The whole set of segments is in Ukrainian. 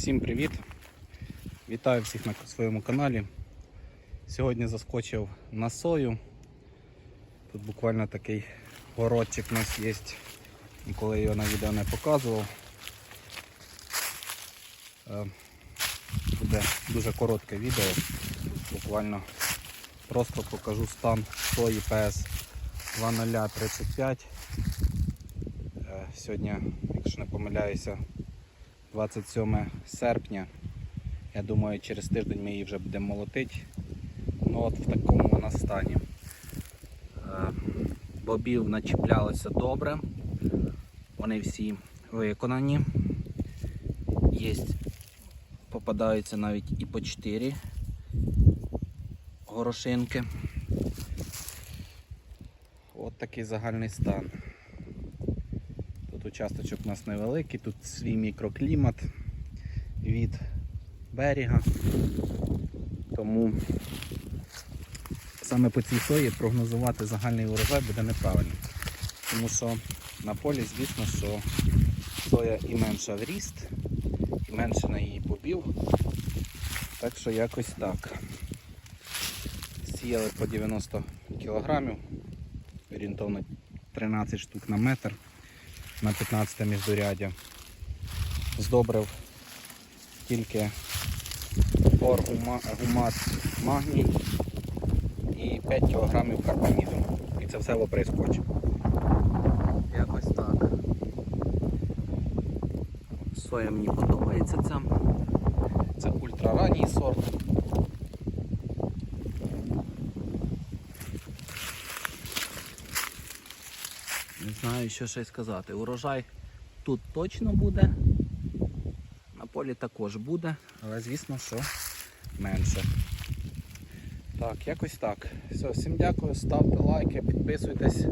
Всім привіт! Вітаю всіх на своєму каналі. Сьогодні заскочив на сою. Тут буквально такий городчик у нас є. Ніколи його на відео не показував. Е, Буде дуже коротке відео. Буквально просто покажу стан сої PS 2035. Е, Сьогодні, якщо не помиляюся, 27 серпня. Я думаю, через тиждень ми її вже будемо молотити. Ну от в такому вона стані. Е, Бобів начіплялося добре. Вони всі виконані. Є, попадаються навіть і по 4 горошинки. От такий загальний стан. Участочок у нас невеликий, тут свій мікроклімат від берега. Тому саме по цій сої прогнозувати загальний урожай буде неправильно. Тому що на полі, звісно, що соя і менша в ріст, і менше на її побів. Так що якось так. Сіяли по 90 кг, орієнтовно 13 штук на метр на 15 міждуряддя. Здобрив тільки оргумат магній і 5 кг карбаміду. І це все в. Якось так. Соя мені подобається ця. Це ультраранній сорт. Не знаю, що ще сказати. Урожай тут точно буде. На полі також буде, але звісно, що менше. Так, якось так. Все, всім дякую, ставте лайки, підписуйтесь.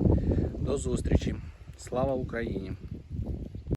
До зустрічі. Слава Україні!